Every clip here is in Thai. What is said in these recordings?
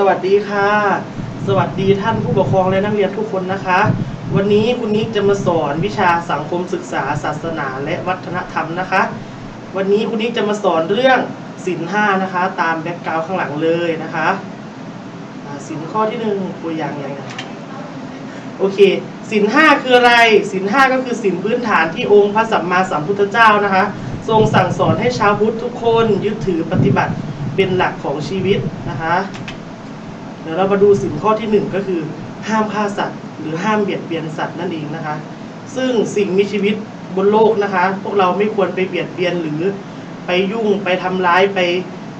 สวัสดีค่ะ สวัสดีท่านผู้ปกครองและนักเรียนทุกคนนะคะ วันนี้คุณนิกจะมาสอนวิชาสังคมศึกษา ศาสนาและวัฒนธรรมนะคะ วันนี้คุณนิกจะมาสอนเรื่องสินห้านะคะ ตามแบ็กกราวด์ข้างหลังเลยนะคะอ่าสินข้อที่หนึ่งตัวอย่างอย่างไรโอเคสินห้าคืออะไรสินห้าก็คือสินพื้นฐานที่องค์พระสัมมาสัมพุทธเจ้านะคะ ทรงสั่งสอนให้ชาวพุทธทุกคนยึดถือปฏิบัติเป็นหลักของชีวิตนะคะ ดี๋ยวเรามาดูสินข้อที่หนึ่งก็คือ ห้ามฆ่าสัตว์ หรือห้ามเบียดเบียนสัตว์นั่นเองนะคะ ซึ่งสิ่งมีชีวิตบนโลกนะคะ พวกเราไม่ควรไปเบียดเบียนหรือไปยุ่งไปทำร้ายไป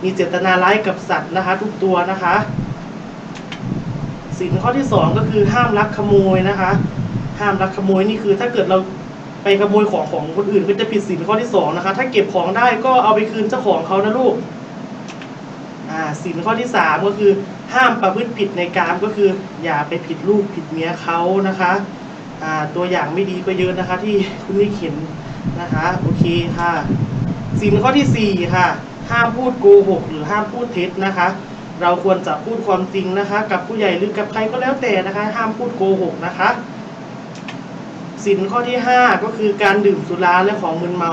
มีเจตนาร้ายกับสัตว์นะคะ ทุกตัวนะคะสินข้อที่สองก็คือห้ามลักขโมยนะคะ ห้ามลักขโมยนี่คือ ถ้าเกิดเราไปขโมยของของคนอื่นก็จะผิดสินข้อที่สองนะคะถ้าเก็บของได้ก็เอาไปคืนเจ้าของเขานะลูก อ่าสินข้อที่สามก็คือห้ามประพฤติผิดในกามก็คือ อย่าไปผิดลูกผิดเมียเขานะคะอ่าตัวอย่างไม่ดีก็เยอะนะคะ ที่คุณนี่เขียนนะคะ โอเคค่ะสินข้อที่สี่ค่ะ ห้ามพูดโกหกหรือห้ามพูดเท็จนะคะ เราควรจะพูดความจริงนะคะ กับผู้ใหญ่หรือกับใครก็แล้วแต่นะคะ ห้ามพูดโกหกนะคะสินข้อที่ห้าก็คือการดื่มสุราและของมึนเมา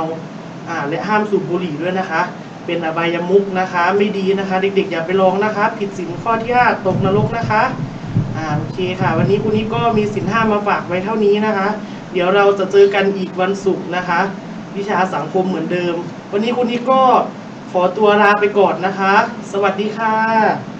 อ่าและห้ามสูบบุหรี่ด้วยนะคะ เป็นอบายมุกนะคะ ไม่ดีนะคะ เด็กๆ อย่าไปลองนะคะ ผิดศีลข้อที่ห้าตกนรกนะคะ อ่าโอเคค่ะ วันนี้คุณนี้ก็มีสินห้ามาฝากไว้เท่านี้นะคะ เดี๋ยวเราจะเจอกันอีกวันศุกร์นะคะ วิชาสังคมเหมือนเดิม วันนี้คุณนี้ก็ขอตัวลาไปก่อนนะคะ สวัสดีค่ะ